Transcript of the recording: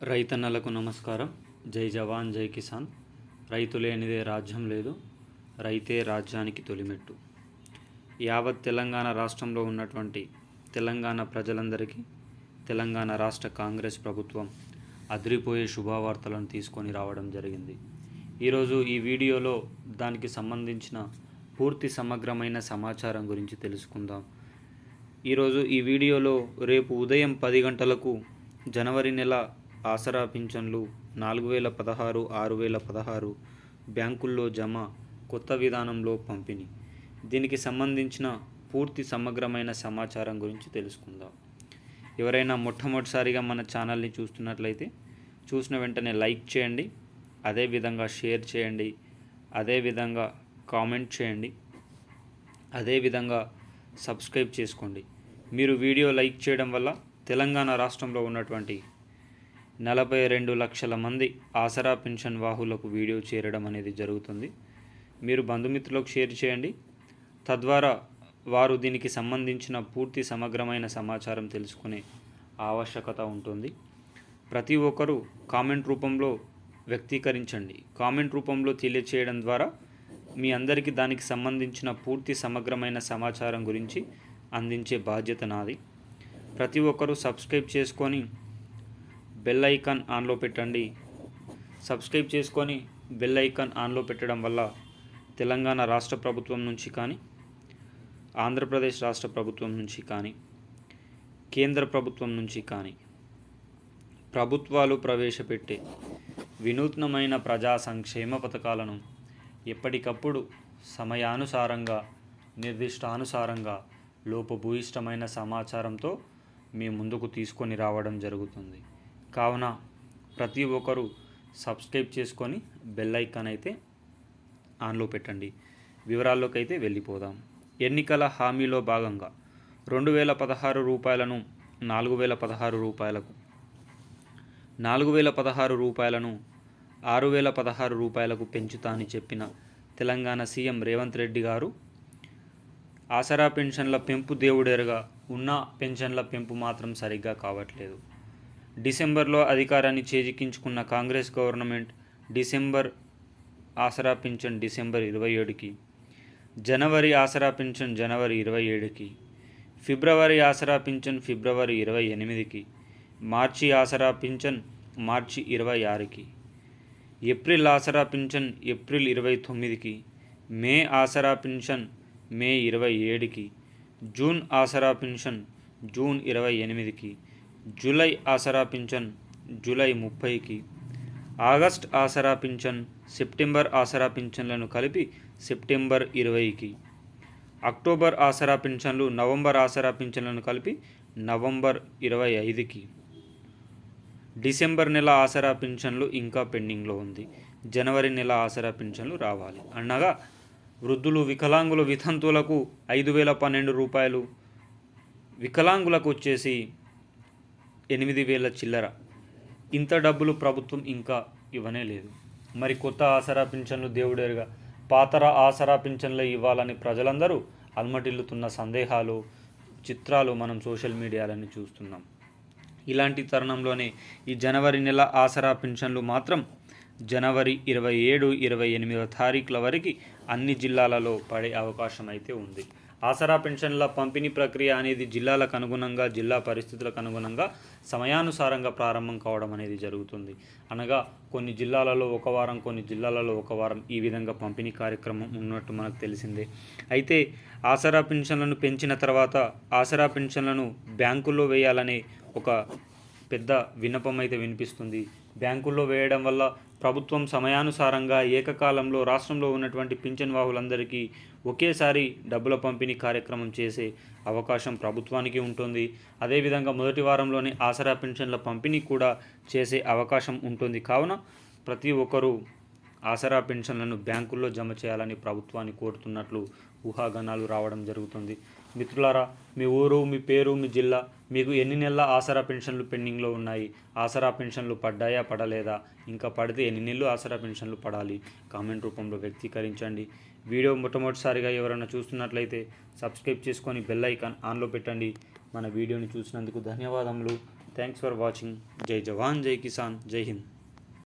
రైతన్నలకు నమస్కారం. జై జవాన్ జై కిసాన్. రైతు లేనిదే రాజ్యం లేదు. రైతే రాజ్యానికి తొలిమెట్టు. యావత్ తెలంగాణ రాష్ట్రంలో ఉన్నటువంటి తెలంగాణ ప్రజలందరికీ తెలంగాణ రాష్ట్ర కాంగ్రెస్ ప్రభుత్వం అదిరిపోయే శుభవార్తలను తీసుకొని రావడం జరిగింది. ఈరోజు ఈ వీడియోలో దానికి సంబంధించిన పూర్తి సమగ్రమైన సమాచారం గురించి తెలుసుకుందాం. ఈరోజు ఈ వీడియోలో రేపు ఉదయం పది గంటలకు జనవరి నెల ఆసరా పింఛన్లు నాలుగు వేల పదహారు ఆరు వేల పదహారు బ్యాంకుల్లో జమ కొత్త విధానంలో పంపిణీ. దీనికి సంబంధించిన పూర్తి సమగ్రమైన సమాచారం గురించి తెలుసుకుందాం. ఎవరైనా మొట్టమొదటిసారిగా మన ఛానల్ని చూస్తున్నట్లయితే చూసిన వెంటనే లైక్ చేయండి అదేవిధంగా షేర్ చేయండి అదేవిధంగా కామెంట్ చేయండి అదేవిధంగా సబ్స్క్రైబ్ చేసుకోండి. మీరు వీడియో లైక్ చేయడం వల్ల తెలంగాణ రాష్ట్రంలో ఉన్నటువంటి నలభై రెండు లక్షల మంది ఆసరా పెన్షన్ వాహులకు వీడియో చేరడం అనేది జరుగుతుంది. మీరు బంధుమిత్రులకు షేర్ చేయండి. తద్వారా వారు దీనికి సంబంధించిన పూర్తి సమగ్రమైన సమాచారం తెలుసుకునే ఆవశ్యకత ఉంటుంది. ప్రతి ఒక్కరూ కామెంట్ రూపంలో వ్యక్తీకరించండి. కామెంట్ రూపంలో తెలియచేయడం ద్వారా మీ అందరికీ దానికి సంబంధించిన పూర్తి సమగ్రమైన సమాచారం గురించి అందించే బాధ్యత నాది. ప్రతి ఒక్కరూ సబ్స్క్రైబ్ చేసుకొని బెల్ ఐకాన్ ఆన్లో పెట్టండి. సబ్స్క్రైబ్ చేసుకొని బెల్ ఐకాన్ ఆన్లో పెట్టడం వల్ల తెలంగాణ రాష్ట్ర ప్రభుత్వం నుంచి కానీ ఆంధ్రప్రదేశ్ రాష్ట్ర ప్రభుత్వం నుంచి కానీ కేంద్ర ప్రభుత్వం నుంచి కానీ ప్రభుత్వాలు ప్రవేశపెట్టే వినూత్నమైన ప్రజా సంక్షేమ పథకాలను ఎప్పటికప్పుడు సమయానుసారంగా నిర్దిష్టానుసారంగా లోపభూయిష్టమైన సమాచారంతో మీ ముందుకు తీసుకొని రావడం జరుగుతుంది. కావున ప్రతి ఒక్కరు సబ్స్క్రైబ్ చేసుకొని బెల్ ఐకాన్ అయితే ఆన్లో పెట్టండి. వివరాల్లోకి అయితే వెళ్ళిపోదాం. ఎన్నికల హామీలో భాగంగా రెండు వేల పదహారు రూపాయలను నాలుగు వేల పదహారు రూపాయలకు నాలుగు వేల పదహారు రూపాయలను ఆరు వేల పదహారు రూపాయలకు పెంచుతా అని చెప్పిన తెలంగాణ సీఎం రేవంత్ రెడ్డి గారు ఆసరా పెన్షన్ల పెంపు దేవుడేరుగా ఉన్న పెన్షన్ల పెంపు మాత్రం సరిగ్గా కావట్లేదు. డిసెంబర్లో అధికారాన్ని చేజిక్కించుకున్న కాంగ్రెస్ గవర్నమెంట్ డిసెంబర్ ఆసరా పింఛన్ డిసెంబర్ ఇరవై ఏడుకి జనవరి ఆసరా పింఛన్ జనవరి ఇరవై ఏడుకి ఫిబ్రవరి ఆసరా పింఛన్ ఫిబ్రవరి ఇరవై ఎనిమిదికి మార్చి ఆసరా పింఛన్ మార్చి ఇరవై ఆరుకి ఏప్రిల్ ఆసరా పింఛన్ ఏప్రిల్ ఇరవై తొమ్మిదికి మే ఆసరా పింఛన్ మే ఇరవై ఏడుకి జూన్ ఆసరా పింఛన్ జూన్ ఇరవై ఎనిమిదికి జూలై ఆసరా పింఛన్ జూలై ముప్పైకి. ఆగస్ట్ ఆసరా పింఛన్ సెప్టెంబర్ ఆసరా పింఛన్లను కలిపి సెప్టెంబర్ ఇరవైకి. అక్టోబర్ ఆసరా పింఛన్లు నవంబర్ ఆసరా పింఛన్లను కలిపి నవంబర్ ఇరవై ఐదుకి. డిసెంబర్ నెల ఆసరా పింఛన్లు ఇంకా పెండింగ్లో ఉంది. జనవరి నెల ఆసరా పింఛన్లు రావాలి. అనగా వృద్ధులు వికలాంగులు వితంతువులకు ఐదు వేల పన్నెండు రూపాయలు వికలాంగులకు వచ్చేసి ఎనిమిది వేల చిల్లర. ఇంత డబ్బులు ప్రభుత్వం ఇంకా ఇవ్వనే లేదు. మరి కొత్త ఆసరా పింఛన్లు దేవుడేరుగా. పాతర ఆసరా పింఛన్లు ఇవ్వాలని ప్రజలందరూ అల్మటిల్లుతున్న సందేహాలు చిత్రాలు మనం సోషల్ మీడియాలని చూస్తున్నాం. ఇలాంటి తరుణంలోనే ఈ జనవరి నెల ఆసరా పింఛన్లు మాత్రం జనవరి ఇరవై ఏడు ఇరవై ఎనిమిదో తారీఖుల వరకు అన్ని జిల్లాలలో పడే అవకాశం అయితే ఉంది. ఆసరా పెన్షన్ల పంపిణీ ప్రక్రియ అనేది జిల్లాలకు అనుగుణంగా జిల్లా పరిస్థితులకు అనుగుణంగా సమయానుసారంగా ప్రారంభం కావడం అనేది జరుగుతుంది. అనగా కొన్ని జిల్లాలలో ఒక వారం కొన్ని జిల్లాలలో ఒక వారం ఈ విధంగా పంపిణీ కార్యక్రమం ఉన్నట్టు మనకు తెలిసిందే. అయితే ఆసరా పెన్షన్లను పెంచిన తర్వాత ఆసరా పెన్షన్లను బ్యాంకుల్లో వేయాలనే ఒక పెద్ద విన్నపం అయితే వినిపిస్తుంది. బ్యాంకుల్లో వేయడం వల్ల ప్రభుత్వం సమయానుసారంగా ఏకకాలంలో రాష్ట్రంలో ఉన్నటువంటి పింఛన్ వాహులందరికీ ఒకేసారి డబ్బుల పంపిణీ కార్యక్రమం చేసే అవకాశం ప్రభుత్వానికి ఉంటుంది. అదేవిధంగా మొదటి వారంలోనే ఆసరా పెన్షన్ల పంపిణీ కూడా చేసే అవకాశం ఉంటుంది. కావున ప్రతి ఒక్కరూ ఆసరా పెన్షన్లను బ్యాంకుల్లో జమ చేయాలని ప్రభుత్వాన్ని కోరుతున్నట్లు ఊహాగానాలు రావడం జరుగుతుంది. మిత్రులారా మీ ఊరు మీ పేరు మీ జిల్లా మీకు ఎన్ని నెలల ఆసరా పెన్షన్లు పెండింగ్లో ఉన్నాయి? ఆసరా పెన్షన్లు పడ్డాయా పడలేదా? ఇంకా పడితే ఎన్ని నెలలు ఆసరా పెన్షన్లు పడాలి? కామెంట్ రూపంలో వ్యక్తీకరించండి. వీడియో మొట్టమొదటిసారిగా ఎవరైనా చూస్తున్నట్లయితే సబ్స్క్రైబ్ చేసుకొని బెల్ ఐకాన్ ఆన్లో పెట్టండి. మన వీడియోని చూసినందుకు ధన్యవాదములు. Thanks for watching. జై జవాన్ జై కిసాన్ జై హింద్.